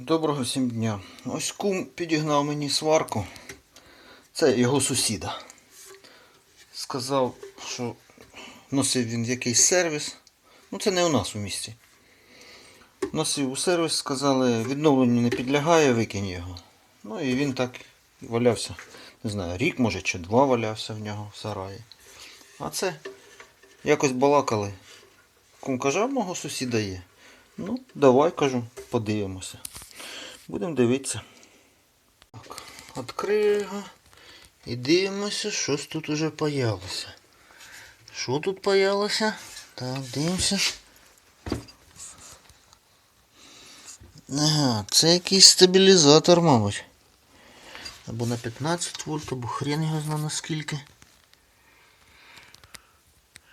Доброго всім дня. Ось кум підігнав мені сварку. Це його сусіда. Сказав, що носив він якийсь сервіс. Ну це не у нас у місті. Носив у сервіс, сказали, відновленню не підлягає, викинь його. Ну і він так валявся. Не знаю, рік, може, чи два валявся в нього в сараї. А це якось балакали. Кум каже, а мого сусіда є. Ну, давай, кажу, подивимося. Будемо дивитися. Так, відкрию його. І дивимося, щось тут уже появилося. Що тут появилося? Так, дивимося. Ага, це якийсь стабілізатор, мабуть. Або на 15 вольт, або хрен його знає наскільки.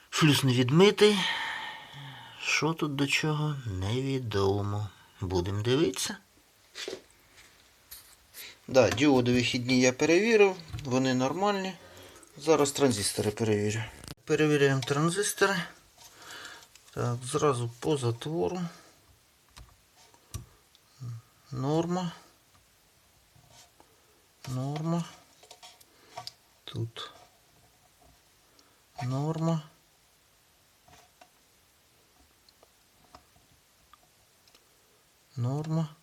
Шлюз не відмитий. Що тут до чого, невідомо. Будемо дивитися. Да, діоди вихідні я перевірив, вони нормальні. Зараз транзистори перевірю. Перевіряємо транзистори. Так, зразу по затвору. Норма. Норма. Тут. Норма. Норма.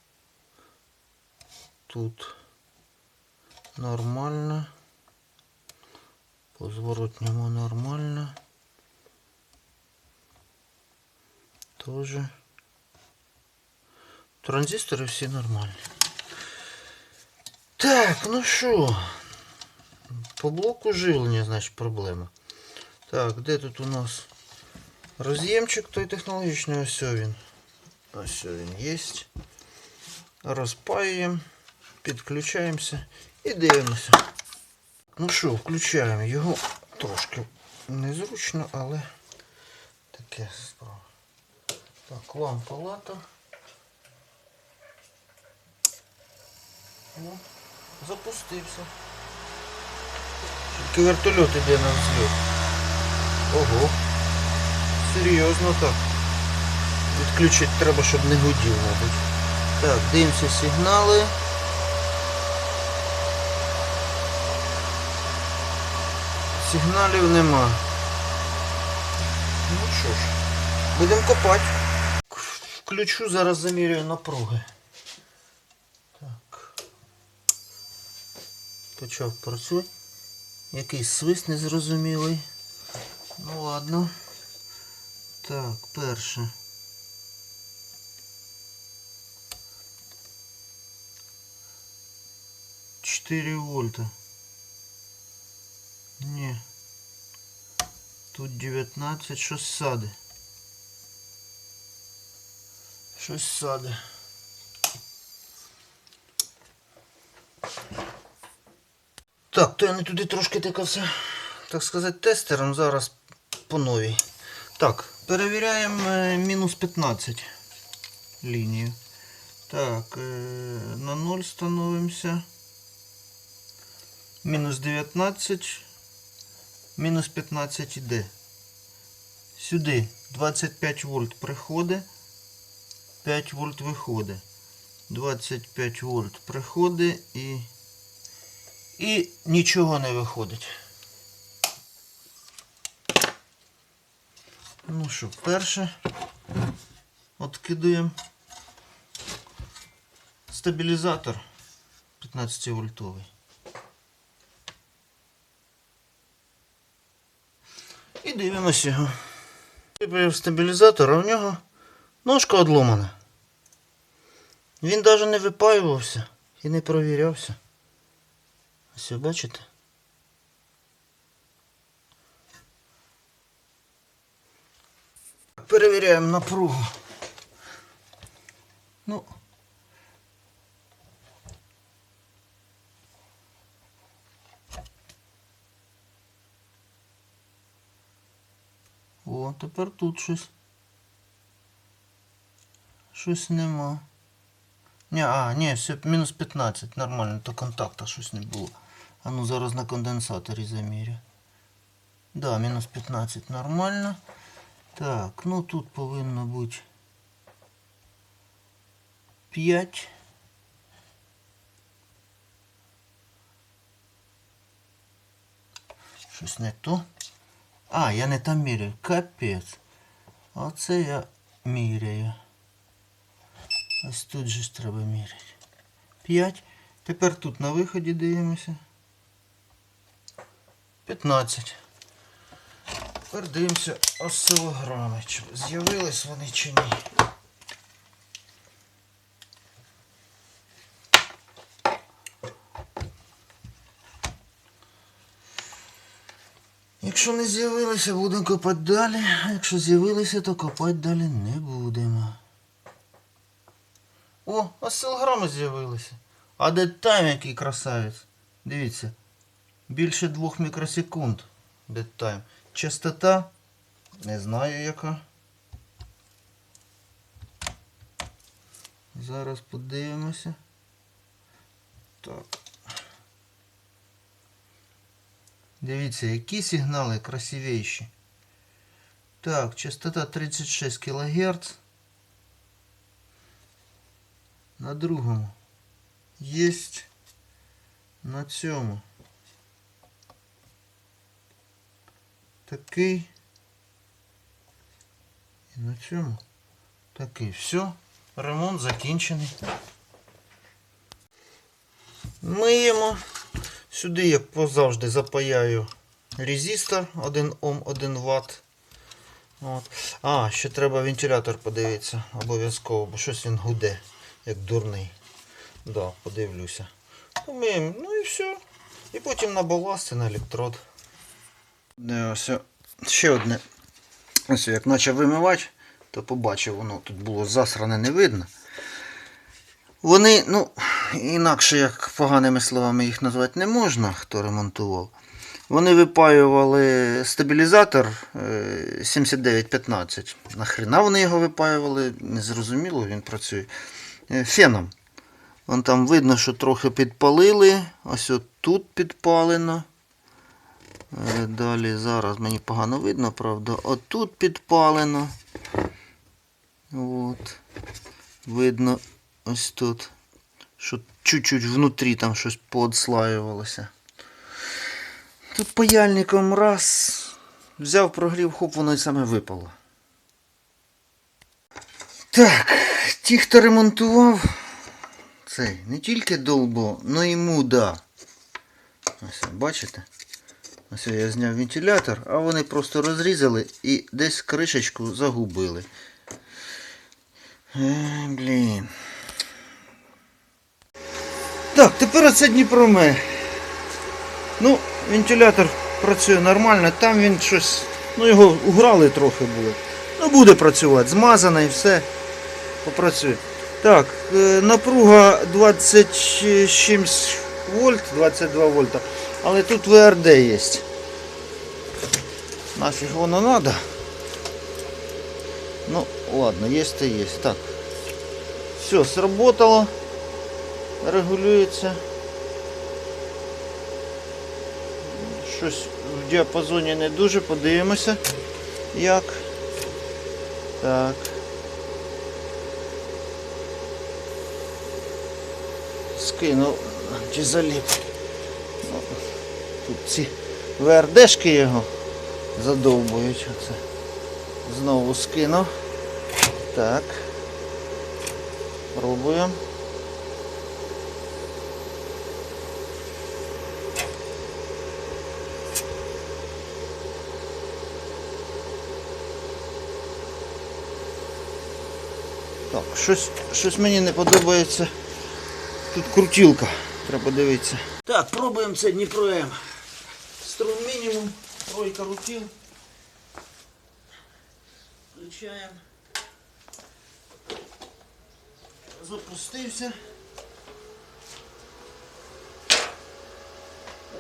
Тут нормально. По зворотньому нормально. Тоже. Транзистори всі нормальні. Так, ну що? По блоку живлення, значить, проблема. Так, де тут у нас роз'ємчик той технологічний? Ось він. Ось він є. Розпаюємо, Підключаємося і дивимося. Ну що, включаємо його трошки незручно, але таке справа. Так, лампа лата. Ну, запустився. Тільки вертольот іде на взльот. Ого. Серйозно так. Відключити треба, щоб не гудів, мабуть. Так, дивимося сигнали. Сигналів нема. Ну що ж, будемо копати. Включу, зараз замірюю напруги. Так. Почав працювати. Якийсь свист незрозумілий. Ну ладно. Так, перше. Четыре вольта. Ні. Тут 19, щось сади. Щось сади. Так, то я не туди трошки тикався, так сказати, тестером. Зараз по новій. Так, перевіряємо е, мінус 15 лінію. Так, е, на 0 становимося. Мінус 19. Мінус 15 іде. Сюди 25 вольт приходить. 5 вольт виходить. 25 вольт приходить і. І нічого не виходить. Ну що, перше откидуємо стабілізатор 15 вольтовий. І дивимося його. Вибрав стабілізатор, а в нього ножка одломана. Він навіть не випаювався і не провірявся. Ось бачите? Перевіряємо напругу. Ну. Тепер тут щось. Щось нема. Ні, а, ні, все, мінус 15, нормально, то контакта щось не було. А ну зараз на конденсаторі замірю. Да, мінус 15 нормально. Так, ну тут повинно бути 5. Щось не то. А, я не там міряю. Капець. Оце я міряю. Ось тут же ж треба міряти. 5. Тепер тут на виході дивимося. 15. Тепер дивимося осилограми. З'явились вони чи ні. Якщо не з'явилися, будемо копати далі. А якщо з'явилися, то копати далі не будемо. О, осцилограми з'явилися. А де тайм який красавець. Дивіться. Більше двох мікросекунд. Де тайм. Частота. Не знаю яка. Зараз подивимося. Так. Дивіться, які сигнали красивіші. Так, частота 36 кГц. На другому. Есть на цьому. Такий. І на цьому. Такий. Все. Ремонт закінчений. Миємо. Сюди, як позавжди, запаяю резистор 1 Ом 1 Вт. От. А, ще треба вентилятор подивитися обов'язково, бо щось він гуде, як дурний. Да, подивлюся. Помиємо, ну і все. І потім на баласт на електрод. Не, ось, ще одне. Ось як почав вимивати, то побачив, воно тут було засране не видно. Вони, ну, інакше як поганими словами їх назвати не можна, хто ремонтував. Вони випаювали стабілізатор е, 7915. Нахрена вони його випаювали, незрозуміло, він працює. Е, Феном. Вон там видно, що трохи підпалили. Ось от тут підпалено. Е, Далі зараз мені погано видно, правда. Отут підпалено. От. Видно ось тут. Що чуть-чуть внутрі там щось поотслаювалося. Тут паяльником раз. Взяв, прогрів, хоп, воно й саме випало. Так, ті, хто ремонтував, цей не тільки долбо, но й муда. Ось, бачите? Ось я зняв вентилятор, а вони просто розрізали і десь кришечку загубили. Е, блін. Так, тепер оце Дніпроме. Ну, вентилятор працює нормально, там він щось. Ну його уграли трохи було. Ну буде працювати, змазане і все. Попрацює. Так, е, напруга 27 вольт, 22 вольта. Але тут ВРД є. Нафіг воно надо. Ну, ладно, есть то есть. Так. Все, сработало. Регулюється. Щось в діапазоні не дуже, подивимося. Як. Так. Скинув чи заліп. Ну, Тут ці ВРДшки його задовбують. Оце. Знову скинув. Так. Пробуємо. Так, щось, щось мені не подобається. Тут крутілка. Треба дивитися. Так, пробуємо це Дніпро М. Струн мінімум, тройка рутил. Включаємо. Запустився.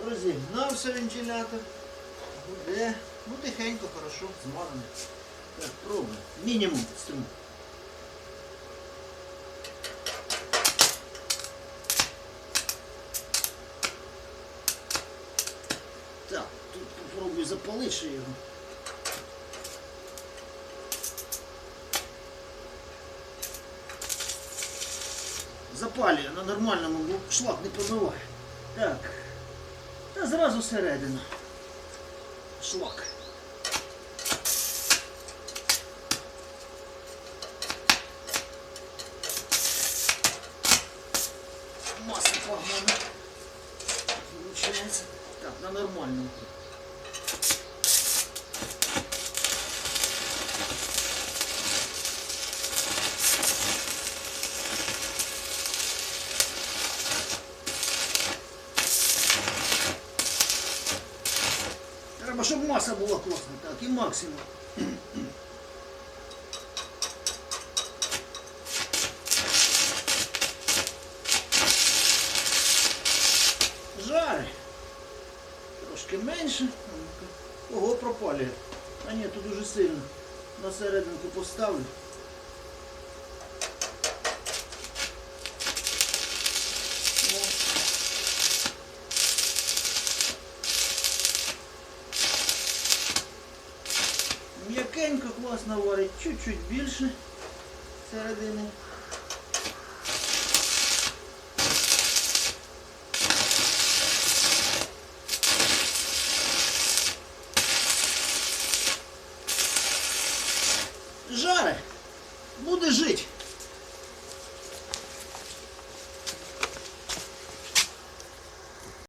Розігнався вентилятор. Буде. Ну тихенько, хорошо, змазано. Так, пробуємо. Мінімум струм. Так, тут попробую його. Запалює на нормальному, бо шлак не пробиває. Так. Та зразу середину. шлак. Маса погана. Получается. Так, на нормальном. Треба, щоб маса була класна, так, і максимум. жаль Трошки менше. Ого, пропалює. А ні, тут дуже сильно. На серединку поставлю. Чуть-чуть більше середини. Жаре, буде жить.